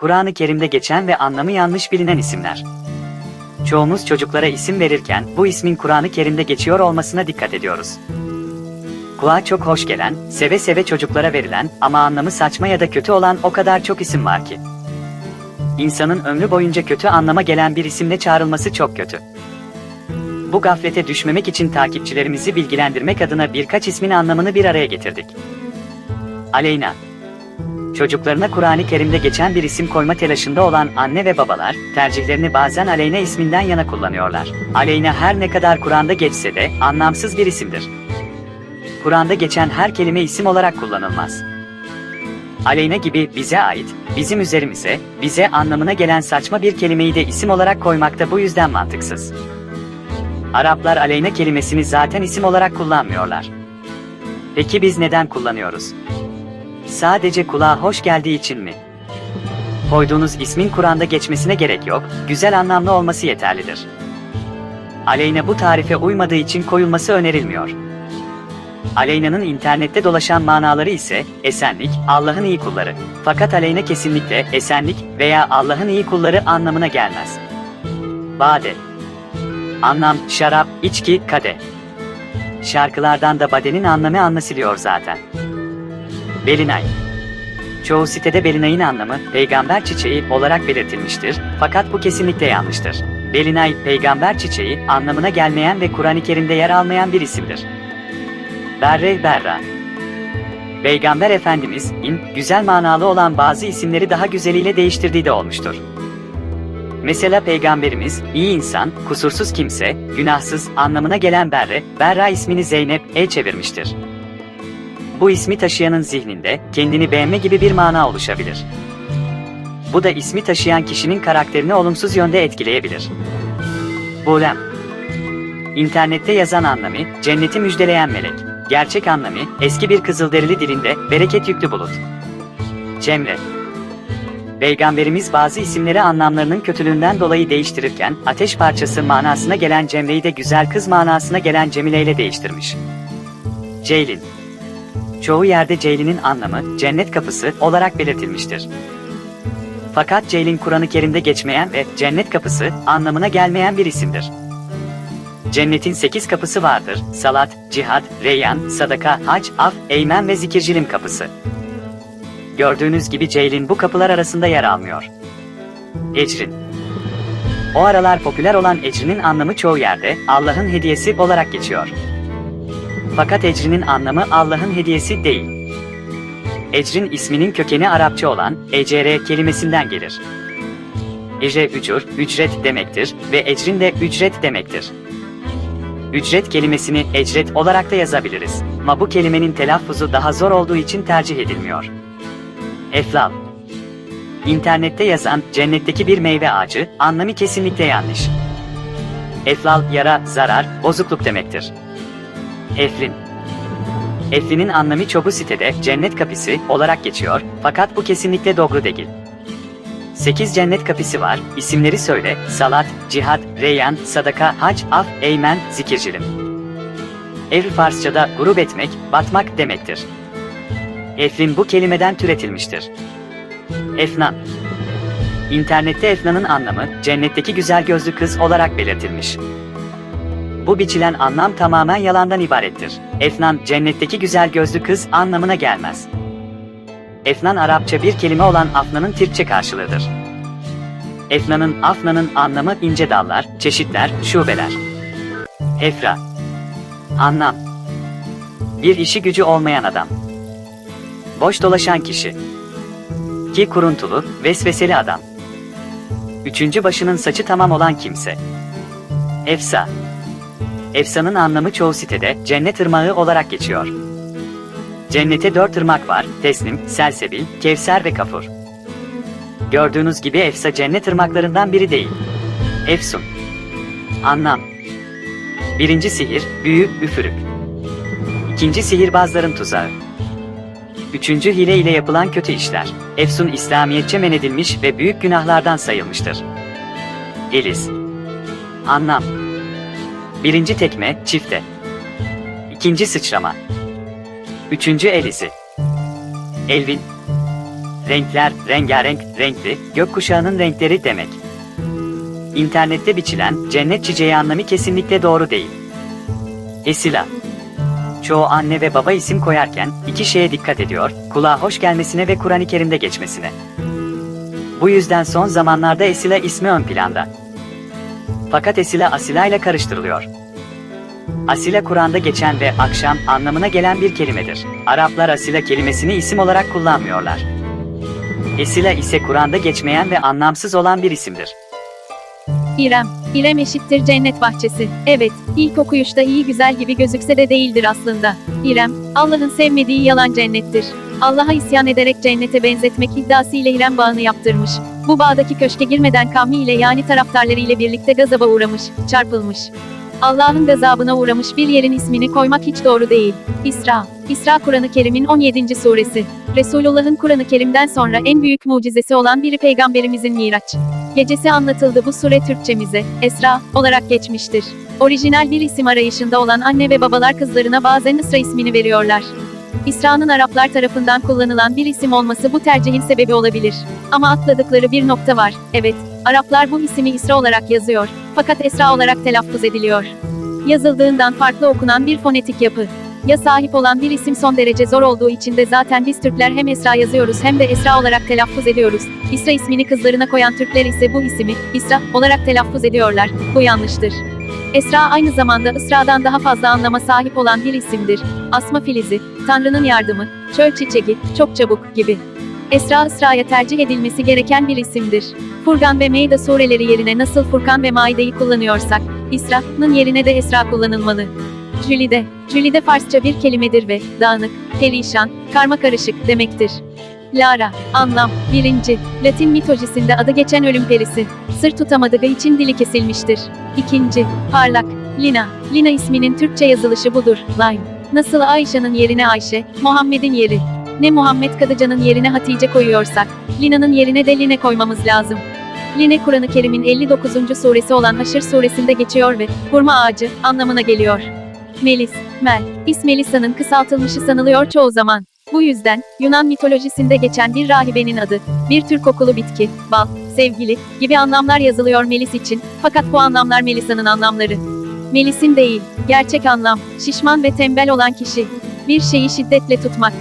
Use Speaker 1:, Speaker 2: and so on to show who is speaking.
Speaker 1: Kur'an-ı Kerim'de geçen ve anlamı yanlış bilinen isimler. Çoğumuz çocuklara isim verirken bu ismin Kur'an-ı Kerim'de geçiyor olmasına dikkat ediyoruz. Kulağa çok hoş gelen, seve seve çocuklara verilen ama anlamı saçma ya da kötü olan o kadar çok isim var ki. İnsanın ömrü boyunca kötü anlama gelen bir isimle çağrılması çok kötü. Bu gaflete düşmemek için takipçilerimizi bilgilendirmek adına birkaç ismin anlamını bir araya getirdik. Aleyna Çocuklarına Kur'an-ı Kerim'de geçen bir isim koyma telaşında olan anne ve babalar, tercihlerini bazen Aleyna isminden yana kullanıyorlar. Aleyna her ne kadar Kur'an'da geçse de anlamsız bir isimdir. Kur'an'da geçen her kelime isim olarak kullanılmaz. Aleyna gibi bize ait, bizim üzerimize, bize anlamına gelen saçma bir kelimeyi de isim olarak koymak da bu yüzden mantıksız. Araplar aleyna kelimesini zaten isim olarak kullanmıyorlar. Peki biz neden kullanıyoruz? Sadece kulağa hoş geldiği için mi? Koyduğunuz ismin Kur'an'da geçmesine gerek yok, güzel anlamlı olması yeterlidir. Aleyna bu tarife uymadığı için koyulması önerilmiyor. Aleyna'nın internette dolaşan manaları ise esenlik, Allah'ın iyi kulları. Fakat Aleyna kesinlikle esenlik veya Allah'ın iyi kulları anlamına gelmez. Bade Anlam, şarap, içki, kade. Şarkılardan da badenin anlamı anlaşılıyor zaten. Belinay Çoğu sitede Belinay'ın anlamı peygamber çiçeği olarak belirtilmiştir fakat bu kesinlikle yanlıştır. Belinay, peygamber çiçeği anlamına gelmeyen ve Kur'an-ı Kerim'de yer almayan bir isimdir. Berre Berra Peygamber Efendimiz, in, güzel manalı olan bazı isimleri daha güzeliyle değiştirdiği de olmuştur. Mesela Peygamberimiz, iyi insan, kusursuz kimse, günahsız anlamına gelen Berre, Berra ismini Zeynep, E çevirmiştir. Bu ismi taşıyanın zihninde kendini beğenme gibi bir mana oluşabilir. Bu da ismi taşıyan kişinin karakterini olumsuz yönde etkileyebilir. Bulem İnternette yazan anlamı, cenneti müjdeleyen melek. Gerçek anlamı, eski bir kızılderili dilinde, bereket yüklü bulut. Cemre Peygamberimiz bazı isimleri anlamlarının kötülüğünden dolayı değiştirirken, ateş parçası manasına gelen Cemre'yi de güzel kız manasına gelen Cemile ile değiştirmiş. Ceylin Çoğu yerde Ceylin'in anlamı, cennet kapısı olarak belirtilmiştir. Fakat Ceylin Kur'an-ı Kerim'de geçmeyen ve cennet kapısı anlamına gelmeyen bir isimdir. Cennetin sekiz kapısı vardır. Salat, cihat, reyyan, sadaka, hac, af, eymen ve zikircilim kapısı. Gördüğünüz gibi Ceylin bu kapılar arasında yer almıyor. Ecrin O aralar popüler olan Ecrin'in anlamı çoğu yerde Allah'ın hediyesi olarak geçiyor. Fakat Ecrin'in anlamı Allah'ın hediyesi değil. Ecrin isminin kökeni Arapça olan ecre kelimesinden gelir. Ecre ücur, ücret demektir ve ecrin de ücret demektir. Ücret kelimesini ecret olarak da yazabiliriz. Ama bu kelimenin telaffuzu daha zor olduğu için tercih edilmiyor. Eflal İnternette yazan cennetteki bir meyve ağacı anlamı kesinlikle yanlış. Eflal yara, zarar, bozukluk demektir. Eflin Eflin'in anlamı çoğu sitede cennet kapısı olarak geçiyor fakat bu kesinlikle doğru değil. 8 cennet kapısı var, isimleri söyle, salat, cihat, reyyan, sadaka, hac, af, eymen, zikircilim. Ev Farsçada grup etmek, batmak demektir. Eflin bu kelimeden türetilmiştir. Efnan İnternette Efnan'ın anlamı, cennetteki güzel gözlü kız olarak belirtilmiş. Bu biçilen anlam tamamen yalandan ibarettir. Efnan, cennetteki güzel gözlü kız anlamına gelmez. Efnan Arapça bir kelime olan afnanın Türkçe karşılığıdır. Efnanın, afnanın anlamı ince dallar, çeşitler, şubeler. Efra Anlam Bir işi gücü olmayan adam. Boş dolaşan kişi. Ki kuruntulu, vesveseli adam. Üçüncü başının saçı tamam olan kimse. Efsa Efsa'nın anlamı çoğu sitede cennet ırmağı olarak geçiyor. Cennete dört ırmak var, Teslim, Selsebil, Kevser ve Kafur. Gördüğünüz gibi Efsa cennet ırmaklarından biri değil. Efsun. Anlam. Birinci sihir, büyü, üfürük. İkinci sihirbazların tuzağı. Üçüncü hile ile yapılan kötü işler. Efsun İslamiyetçe men edilmiş ve büyük günahlardan sayılmıştır. Eliz. Anlam. Birinci tekme, çifte. İkinci sıçrama. Üçüncü el izi. Elvin. renkler, rengarenk, renkli, gökkuşağının renkleri demek. İnternette biçilen cennet çiçeği anlamı kesinlikle doğru değil. Esila. Çoğu anne ve baba isim koyarken iki şeye dikkat ediyor, kulağa hoş gelmesine ve Kur'an-ı Kerim'de geçmesine. Bu yüzden son zamanlarda Esila ismi ön planda. Fakat Esila Asila ile karıştırılıyor. Asila Kur'an'da geçen ve akşam anlamına gelen bir kelimedir. Araplar Asila kelimesini isim olarak kullanmıyorlar. Esila ise Kur'an'da geçmeyen ve anlamsız olan bir isimdir.
Speaker 2: İrem. İrem eşittir cennet bahçesi. Evet, ilk okuyuşta iyi güzel gibi gözükse de değildir aslında. İrem, Allah'ın sevmediği yalan cennettir. Allah'a isyan ederek cennete benzetmek iddiası ile İrem bağını yaptırmış. Bu bağdaki köşke girmeden kavmi ile yani taraftarları ile birlikte gazaba uğramış, çarpılmış. Allah'ın gazabına uğramış bir yerin ismini koymak hiç doğru değil. İsra. İsra Kur'an-ı Kerim'in 17. suresi. Resulullah'ın Kur'an-ı Kerim'den sonra en büyük mucizesi olan biri peygamberimizin Miraç. Gecesi anlatıldı bu sure Türkçemize, Esra, olarak geçmiştir. Orijinal bir isim arayışında olan anne ve babalar kızlarına bazen Isra ismini veriyorlar. İsra'nın Araplar tarafından kullanılan bir isim olması bu tercihin sebebi olabilir. Ama atladıkları bir nokta var, evet, Araplar bu ismi İsra olarak yazıyor, fakat Esra olarak telaffuz ediliyor. Yazıldığından farklı okunan bir fonetik yapı. Ya sahip olan bir isim son derece zor olduğu için de zaten biz Türkler hem Esra yazıyoruz hem de Esra olarak telaffuz ediyoruz. İsra ismini kızlarına koyan Türkler ise bu ismi, İsra, olarak telaffuz ediyorlar. Bu yanlıştır. Esra aynı zamanda ısradan daha fazla anlama sahip olan bir isimdir. Asma filizi, Tanrı'nın yardımı, çöl çiçeği, çok çabuk gibi. Esra ısraya tercih edilmesi gereken bir isimdir. Furkan ve Meyda sureleri yerine nasıl Furkan ve Maide'yi kullanıyorsak, İsra'nın yerine de Esra kullanılmalı. Jülide, Jülide Farsça bir kelimedir ve dağınık, perişan, karma karışık demektir. Lara, anlam, birinci, Latin mitolojisinde adı geçen ölüm perisi, sır tutamadığı için dili kesilmiştir. İkinci, parlak, Lina, Lina isminin Türkçe yazılışı budur, Line. Nasıl Ayşe'nin yerine Ayşe, Muhammed'in yeri. Ne Muhammed Kadıcan'ın yerine Hatice koyuyorsak, Lina'nın yerine de Line koymamız lazım. Line Kur'an-ı Kerim'in 59. suresi olan Haşr suresinde geçiyor ve hurma ağacı anlamına geliyor. Melis, Mel, İsmelisa'nın kısaltılmışı sanılıyor çoğu zaman. Bu yüzden, Yunan mitolojisinde geçen bir rahibenin adı, bir tür kokulu bitki, bal, sevgili gibi anlamlar yazılıyor Melis için, fakat bu anlamlar Melisa'nın anlamları. Melis'in değil, gerçek anlam, şişman ve tembel olan kişi. Bir şeyi şiddetle tutmak,